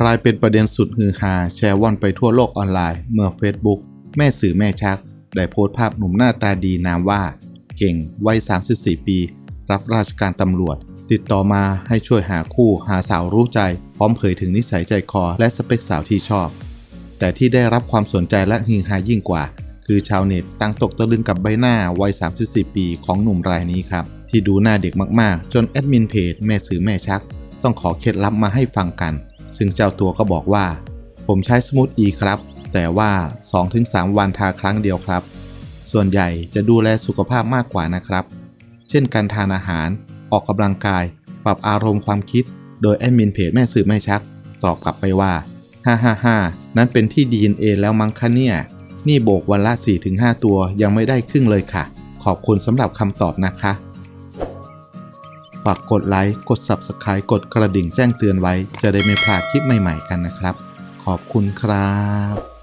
กลายเป็นประเด็นสุดฮือฮาแชร์ว่อนไปทั่วโลกออนไลน์ เมื่อ Facebook แม่สื่อแม่ชัก ได้โพสต์ภาพหนุ่มหน้าตาดีนามว่า เก่งวัย 34 ปี รับราชการตำรวจ ติดต่อมาให้ช่วยหาคู่หาสาวรู้ใจ พร้อมเผยถึงนิสัยใจคอและสเปคสาวที่ชอบ แต่ที่ได้รับความสนใจและฮือฮายิ่งกว่า คือชาวเน็ตตั้งตกตะลึงกับใบหน้าวัย 34 ปีของหนุ่มรายนี้ครับ ที่ดูหน้าเด็กมากๆ จนแอดมินเพจแม่สื่อแม่ชัก ต้องขอเคล็ดลับมาให้ฟังกัน ซึ่งเจ้าตัวก็บอกว่า ผมใช้สมูทอีครับ แต่ว่า 2-3 วันทาครั้งเดียวครับ ส่วนใหญ่จะดูแลสุขภาพมากกว่านะครับ เช่นการทานอาหาร ออกกำลังกาย ปรับอารมณ์ความคิด โดยแอดมินเพจแม่สื่อแม่ชัก ตอบกลับไปว่า 555 นั้นเป็นที่ DNA แล้วมั้งคะเนี่ย นี่โบกวันละ 4-5 ตัวยังไม่ได้ครึ่งเลยค่ะ ขอบคุณสำหรับคำตอบนะคะ ฝากกดไลค์กด Subscribe กดกระดิ่งแจ้งเตือนไว้ จะได้ไม่พลาดคลิปใหม่ๆกันนะครับ ขอบคุณครับ